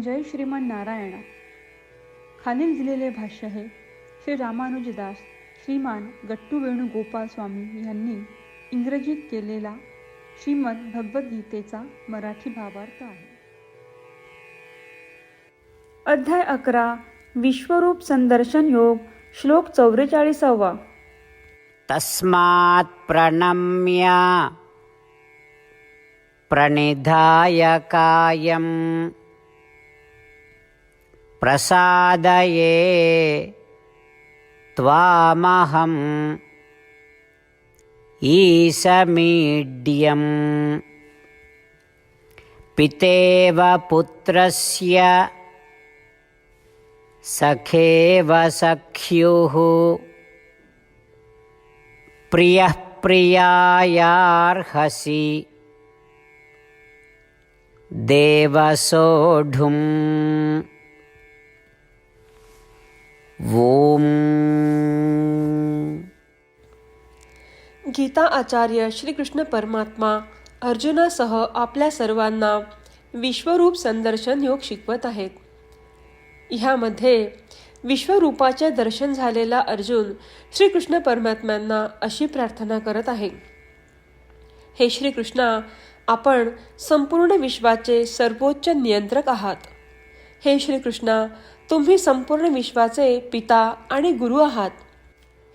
जय श्रीमन नारायणा. खालील दिलेले भाष्य हे श्री रामानुजदास श्रीमान गट्टू वेणुगोपाल स्वामी यांनी इंग्रजीत केलेला श्रीमद भगवद्गीतेचा मराठी भावार्थ आहे. अध्याय अकरा विश्वरूप संदर्शन योग श्लोक चौवेचाळीसावा. तस्मात् प्रणम्य प्रणिधाय कायम. प्रसादये त्वामहम् ईशमीड्यम् पितेव पुत्रस्य सखेव सख्युः प्रियः प्रियायार्हसि देवसोढुम् ओम. गीता आचार्य श्रीकृष्ण परमात्मा अर्जुनासह आपल्या सर्वांना विश्वरूप संदर्शन योग शिकवत आहेत. ह्यामध्ये विश्वरूपाचे दर्शन झालेला अर्जुन श्रीकृष्ण परमात्म्यांना अशी प्रार्थना करत आहे. हे श्रीकृष्णा आपण संपूर्ण विश्वाचे सर्वोच्च नियंत्रक आहात. हे श्रीकृष्णा तुम्ही संपूर्ण विश्वाचे पिता आणि गुरु आहात.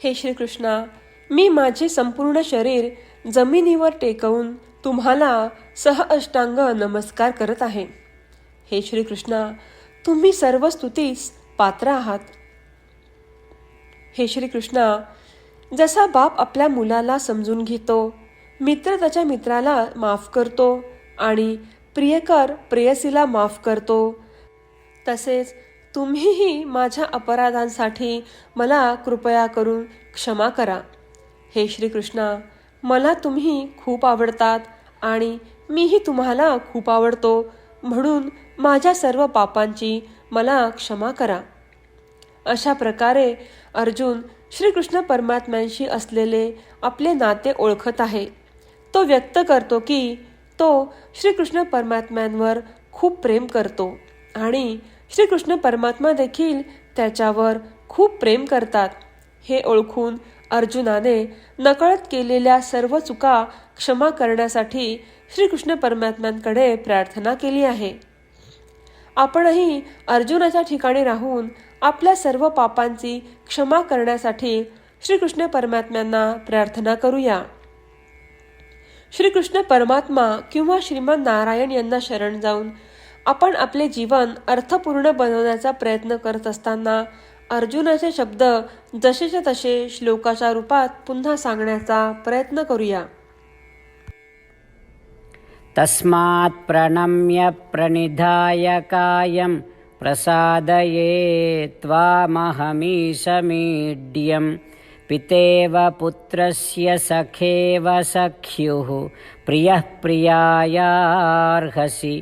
हे श्रीकृष्णा मी माझे संपूर्ण शरीर जमिनीवर टेकवून तुम्हाला सह अष्टांग नमस्कार करत आहे. हे श्रीकृष्णा तुम्ही सर्व स्तुतीस पात्र आहात. हे श्रीकृष्णा जसा बाप आपल्या मुलाला समजून घेतो मित्र त्याच्या मित्राला माफ करतो आणि प्रियकर प्रेयसीला माफ करतो तसेच तुम्हीही माझ्या अपराधांसाठी मला कृपया करून क्षमा करा. हे श्रीकृष्णा मला तुम्ही खूप आवडतात आणि मीही तुम्हाला खूप आवडतो म्हणून माझ्या सर्व पापांची मला क्षमा करा. अशा प्रकारे अर्जुन श्रीकृष्ण परमात्म्यांशी असलेले आपले नाते ओळखत आहे. तो व्यक्त करतो की तो श्रीकृष्ण परमात्म्यांवर खूप प्रेम करतो आणि श्रीकृष्ण परमात्मा देखील त्याच्यावर खूप प्रेम करतात. हे ओळखून अर्जुनाने नकळत केलेल्या सर्व चुका क्षमा करण्यासाठी श्रीकृष्ण परमात्म्यांकडे प्रार्थना केली आहे. आपणही अर्जुनाच्या ठिकाणी राहून आपल्या सर्व पापांची क्षमा करण्यासाठी श्रीकृष्ण परमात्म्यांना प्रार्थना करूया. श्रीकृष्ण परमात्मा किंवा श्रीमान नारायण यांना शरण जाऊन आपण आपले जीवन अर्थपूर्ण बनवण्याचा प्रयत्न करत असताना अर्जुनाचे शब्द जसेच्या तसे श्लोकाच्या रूपात पुन्हा सांगण्याचा प्रयत्न करूया. तस्मात् प्रणम्य प्रणिधाय कायं प्रसादये त्वामहमीशमीड्यं पितेव पुत्रस्य सखेव सख्युः प्रियः प्रियायार्हसि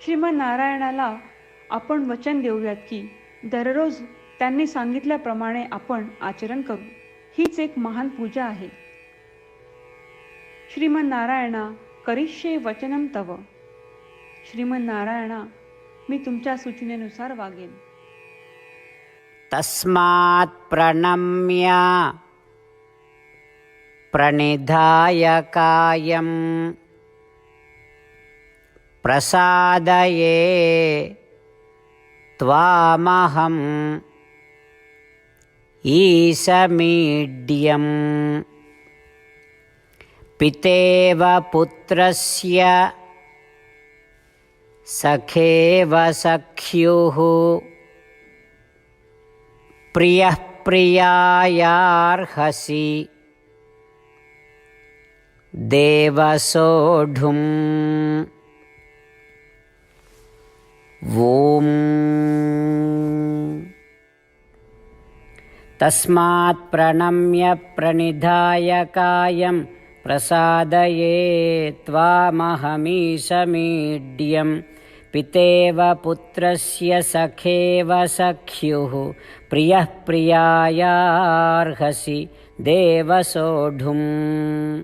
श्रीमनारायणाला आपण वचन देऊयात की दररोज त्यांनी सांगितल्याप्रमाणे आपण आचरण करू. हीच एक महान पूजा आहे. श्रीमनारायणा करिष्ये वचनम तव. श्रीमनारायणा मी तुमच्या सूचनेनुसार वागेन. तस्मात् प्रणम्य प्रणिधाय कायम्. प्रसादये त्वामहम् ईशमीड्यम्। पितेव पुत्रस्य सखेव सख्युः। प्रियः प्रियायार्हसि देवसोढुम् तस्मात् प्रणम्य प्रणिधाय कायं प्रसादये त्वामहमीशमीड्यं। पितेव पुत्रस्य सखेव सख्युः। प्रियः प्रियायार्हसि देवसोढुम्